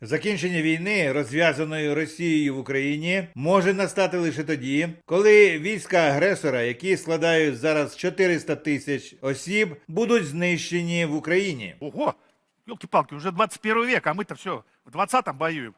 Закінчення війни, розв'язаної Росією в Україні, може настати лише тоді, коли війська агресора, які складають зараз 400 тисяч осіб, будуть знищені в Україні. Ого! Елки-палки, уже 21 век, а ми то все в 20-м воюем.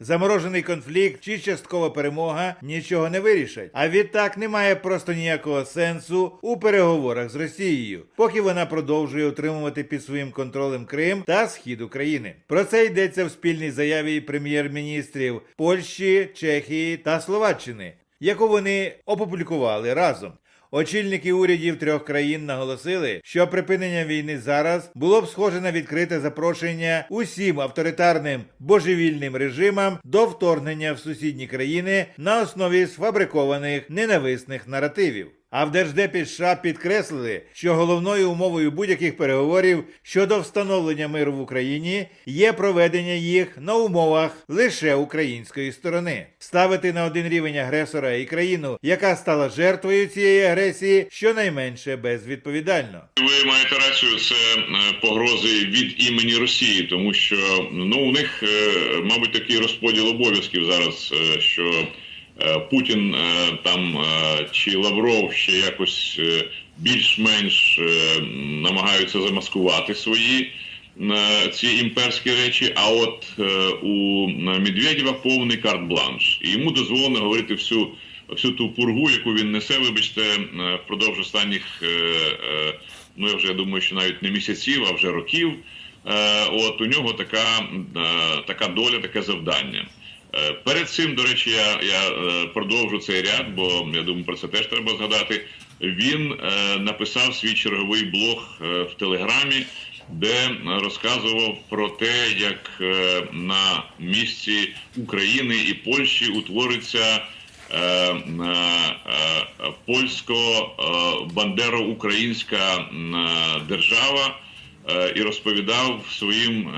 Заморожений конфлікт чи часткова перемога нічого не вирішать. А відтак немає просто ніякого сенсу у переговорах з Росією, поки вона продовжує утримувати під своїм контролем Крим та схід України. Про це йдеться в спільній заяві прем'єр-міністрів Польщі, Чехії та Словаччини, яку вони опублікували разом. Очільники урядів трьох країн наголосили, що припинення війни зараз було б схоже на відкрите запрошення усім авторитарним божевільним режимам до вторгнення в сусідні країни на основі сфабрикованих ненависних наративів. А в Держдепі США підкреслили, що головною умовою будь-яких переговорів щодо встановлення миру в Україні є проведення їх на умовах лише української сторони. Ставити на один рівень агресора і країну, яка стала жертвою цієї агресії, щонайменше безвідповідально. Ви маєте рацію, це е, погрози від імені Росії, тому що ну у них, е, мабуть, такий розподіл обов'язків зараз, е, що Путін е, там е, чи Лавров ще якось е, більш-менш е, намагаються замаскувати свої е, ці імперські речі. А от е, у Медведєва повний карт-бланш, і йому дозволено говорити всю. Всю ту пургу, яку він несе, вибачте, е, впродовж останніх, е, е, ну я вже думаю, що навіть не місяців, а вже років. Е, От у нього така, е, така доля, таке завдання. Е, Перед цим, до речі, я, я е, продовжу цей ряд, бо я думаю, про це теж треба згадати. Він е, написав свій черговий блог е, в Телеграмі, де розказував про те, як е, на місці України і Польщі утвориться е, е, польсько-бандеро-українська держава і розповідав своїм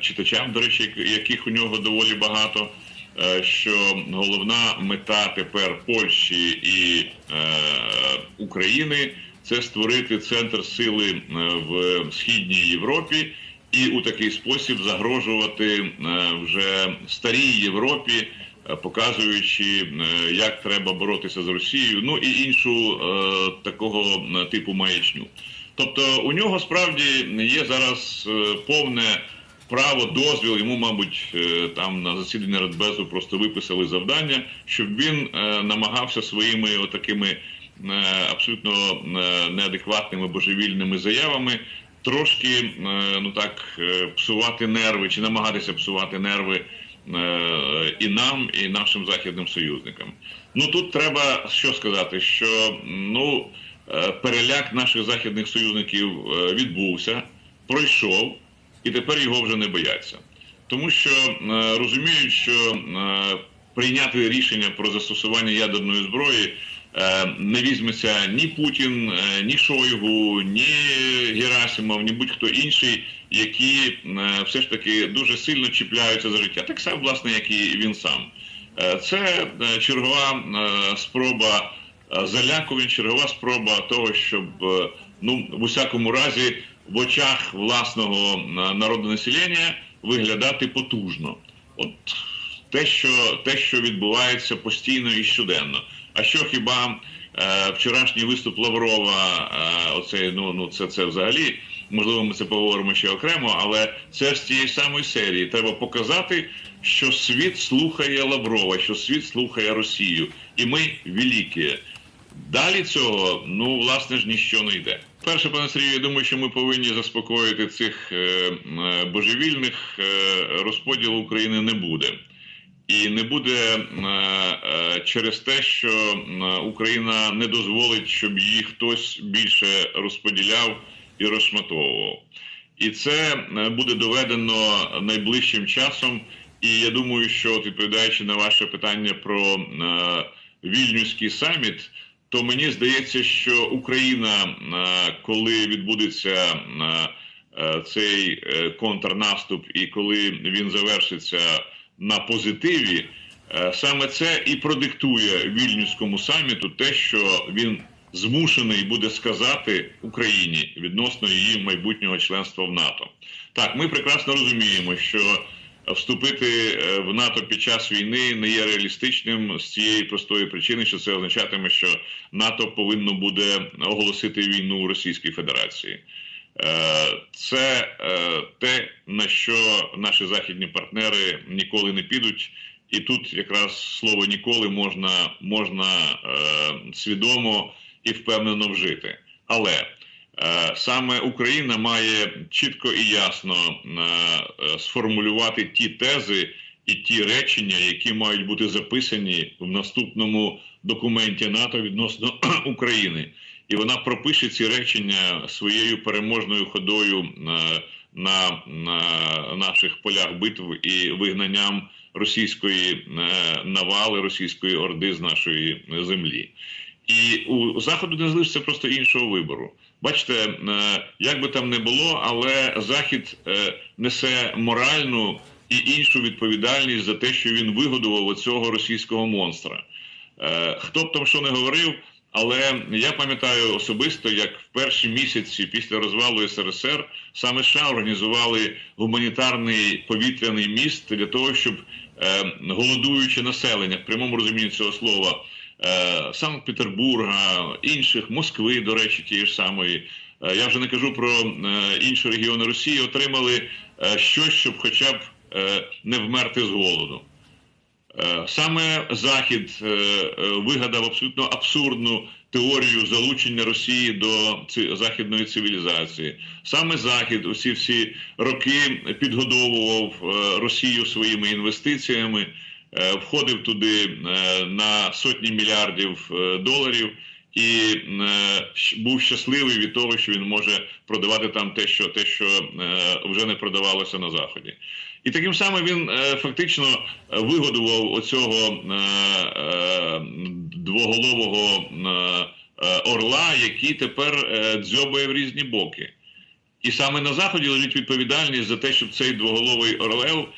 читачам, до речі, яких у нього доволі багато, що головна мета тепер Польщі і е, України це створити центр сили е, в східній Європі. І у такий спосіб загрожувати е, вже старій Європі, е, показуючи, е, як треба боротися з Росією, ну і іншу е, такого е, типу маячню. Тобто у нього справді є зараз е, повне право, дозвіл. Йому, мабуть, е, там на засіданні Радбезу просто виписали завдання, щоб він е, намагався своїми отакими е, абсолютно неадекватними божевільними заявами трошки ну так псувати нерви чи намагатися псувати нерви і нам, і нашим західним союзникам. Ну тут треба що сказати, що ну переляк наших західних союзників відбувся, пройшов, і тепер його вже не бояться. Тому що е, розуміють, що е, прийняти рішення про застосування ядерної зброї е, не візьметься ні Путін, е, ні Шойгу, ні Герасимов, ні будь-хто інший, які е, все ж таки дуже сильно чіпляються за життя. Так само, власне, як і він сам. Е, Це е, чергова е, спроба е, залякувань, чергова спроба того, щоб е, ну в усякому разі в очах власного е, народонаселення виглядати потужно. От те, що те, що відбувається постійно і щоденно. А що хіба е, вчорашній виступ Лаврова, е, оцей, ну, ну це, це взагалі, можливо, ми це поговоримо ще окремо, але це з тієї самої серії. Треба показати, що світ слухає Лаврова, що світ слухає Росію, і ми великі. Далі цього, ну, власне ж, ніщо не йде. Перше, пане Сергію, я думаю, що ми повинні заспокоїти цих е, е, божевільних е, розподілу України не буде. І не буде через те, що Україна не дозволить, щоб її хтось більше розподіляв і розшматовував. І це буде доведено найближчим часом. І я думаю, що відповідаючи на ваше питання про вільнюський саміт, то мені здається, що Україна, е, коли відбудеться е, е, цей контрнаступ, і коли він завершиться на позитиві, саме це і продиктує вільнюському саміту те, що він змушений буде сказати Україні відносно її майбутнього членства в НАТО. Так, ми прекрасно розуміємо, що вступити е, в НАТО під час війни не є реалістичним з цієї простої причини, що це означатиме, що НАТО повинно буде оголосити війну Російській Федерації. Е, Це е, те, на що наші західні партнери ніколи не підуть. І тут якраз слово ніколи можна, можна свідомо і впевнено вжити. Але саме Україна має чітко і ясно е, е, сформулювати ті тези і ті речення, які мають бути записані в наступному документі НАТО відносно України. І вона пропише ці речення своєю переможною ходою е, на, на наших полях битв і вигнанням російської е, навали, російської орди з нашої землі. І у заходу не залишиться просто іншого вибору. Бачите, е, як би там не було, але захід е, несе моральну і іншу відповідальність за те, що він вигодував оцього російського монстра. Е, Хто б там що не говорив, але я пам'ятаю особисто, як в перші місяці після розвалу СРСР саме США організували гуманітарний повітряний міст для того, щоб голодуюче населення в прямому розумінні цього слова е, Санкт-Петербурга, інших Москви, до речі, тієї ж самої. е, Я вже не кажу про е, інші регіони Росії, отримали щось, щоб хоча б не вмерти з голоду. Саме Захід вигадав абсолютно абсурдну теорію залучення Росії до західної цивілізації. Саме Захід усі всі роки підгодовував Росію своїми інвестиціями, входив туди е, на сотні мільярдів е, доларів. І е, був щасливий від того, що він може продавати там те, що те, що е, вже не продавалося на заході. І таким самим він е, фактично е, вигодував оцього е, е, двоголового е, е, орла, який тепер е, дзьобає в різні боки. І саме на заході лежить відповідальність за те, щоб цей двоголовий орлев е, е,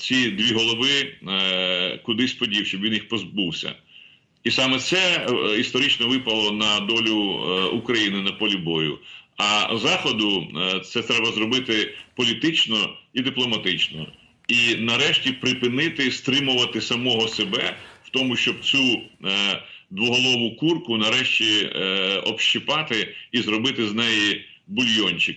ці дві голови е, кудись подів, щоб він їх позбувся. І саме це е, історично випало на долю е, України на полі бою. А заходу е, це треба зробити політично і дипломатично, і нарешті припинити стримувати самого себе в тому, щоб цю е, двоголову курку нарешті е, общипати і зробити з неї бульйончик.